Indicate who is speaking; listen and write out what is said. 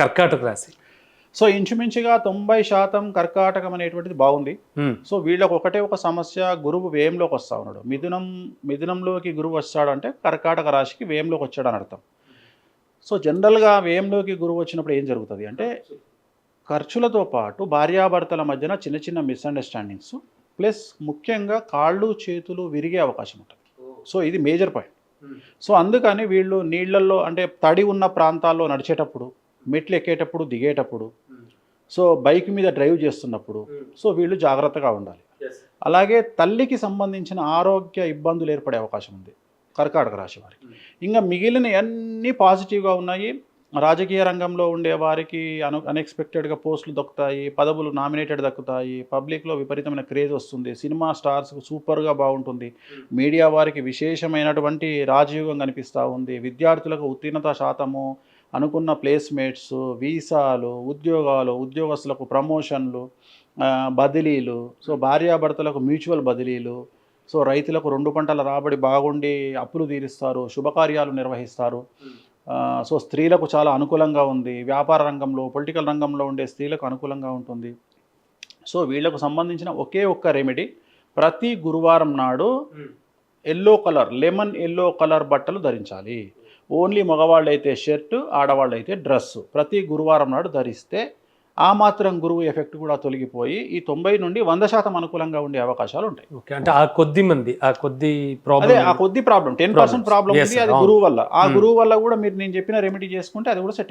Speaker 1: కర్కాటక రాశి.
Speaker 2: సో ఇంచుమించుగా తొంభై శాతం కర్కాటకం అనేటువంటిది బాగుంది. సో వీళ్ళకి ఒకటే ఒక సమస్య గురువు వ్యయంలోకి వస్తా ఉన్నాడు. మిథునం మిథునంలోకి గురువు వస్తాడంటే కర్కాటక రాశికి వ్యయంలోకి వచ్చాడు అని అర్థం. సో జనరల్గా వ్యయంలోకి గురువు వచ్చినప్పుడు ఏం జరుగుతుంది అంటే ఖర్చులతో పాటు భార్యాభర్తల మధ్యన చిన్న చిన్న మిస్అండర్స్టాండింగ్స్ ప్లస్ ముఖ్యంగా కాళ్ళు చేతులు విరిగే అవకాశం ఉంటుంది. సో ఇది మేజర్ పాయింట్. సో అందుకని వీళ్ళు నీళ్ళల్లో అంటే తడి ఉన్న ప్రాంతాల్లో నడిచేటప్పుడు మెట్లు ఎక్కేటప్పుడు దిగేటప్పుడు. సో బైక్ మీద డ్రైవ్ చేస్తున్నప్పుడు. సో వీళ్ళు జాగ్రత్తగా ఉండాలి. అలాగే తల్లికి సంబంధించిన ఆరోగ్య ఇబ్బందులు ఏర్పడే అవకాశం ఉంది. కర్కాటక రాశి వారికి. ఇంకా మిగిలిన అన్నీ పాజిటివ్గా ఉన్నాయి. రాజకీయ రంగంలో ఉండే వారికి అను అన్ఎక్స్పెక్టెడ్గా పోస్టులు దక్కుతాయి. పదవులు నామినేటెడ్ దక్కుతాయి. పబ్లిక్లో విపరీతమైన క్రేజ్ వస్తుంది. సినిమా స్టార్స్ సూపర్గా బాగుంటుంది. మీడియా వారికి విశేషమైనటువంటి రాజయోగం కనిపిస్తూ ఉంది. విద్యార్థులకు ఉత్తీర్ణత శాతము. అనుకున్న ప్లేస్మేట్స్ వీసాలు ఉద్యోగాలు ఉద్యోగస్తులకు ప్రమోషన్లు బదిలీలు సో భార్యాభర్తలకు మ్యూచువల్ బదిలీలు సో రైతులకు రెండు పంటల రాబడి బాగుండి అప్పులు తీరుస్తారు శుభకార్యాలు నిర్వహిస్తారు. సో స్త్రీలకు చాలా అనుకూలంగా ఉంది. వ్యాపార రంగంలో పొలిటికల్ రంగంలో ఉండే స్త్రీలకు అనుకూలంగా ఉంటుంది. సో వీళ్ళకు సంబంధించిన ఒకే ఒక్క రెమెడీ ప్రతి గురువారం నాడు yellow colour lemon yellow colour బట్టలు ధరించాలి. ఓన్లీ మగవాళ్ళు అయితే షర్టు ఆడవాళ్ళు అయితే డ్రెస్సు ప్రతి గురువారం నాడు ధరిస్తే ఆ మాత్రం గురువు ఎఫెక్ట్ కూడా తొలగిపోయి ఈ తొంభై నుండి వంద శాతం అనుకూలంగా ఉండే అవకాశాలు ఉంటాయి
Speaker 1: ఓకే అంటే ఆ కొద్ది మంది ఆ కొద్ది
Speaker 2: అదే
Speaker 1: ప్రాబ్లం
Speaker 2: ఆ కొద్ది ప్రాబ్లం టెన్ పర్సెంట్. ప్రాబ్లం. అది. గురువు వల్ల ఆ. గురువు వల్ల కూడా మీరు నేను చెప్పిన రెమెడీ చేసుకుంటే అది కూడా సెట్ అయిపోతుంది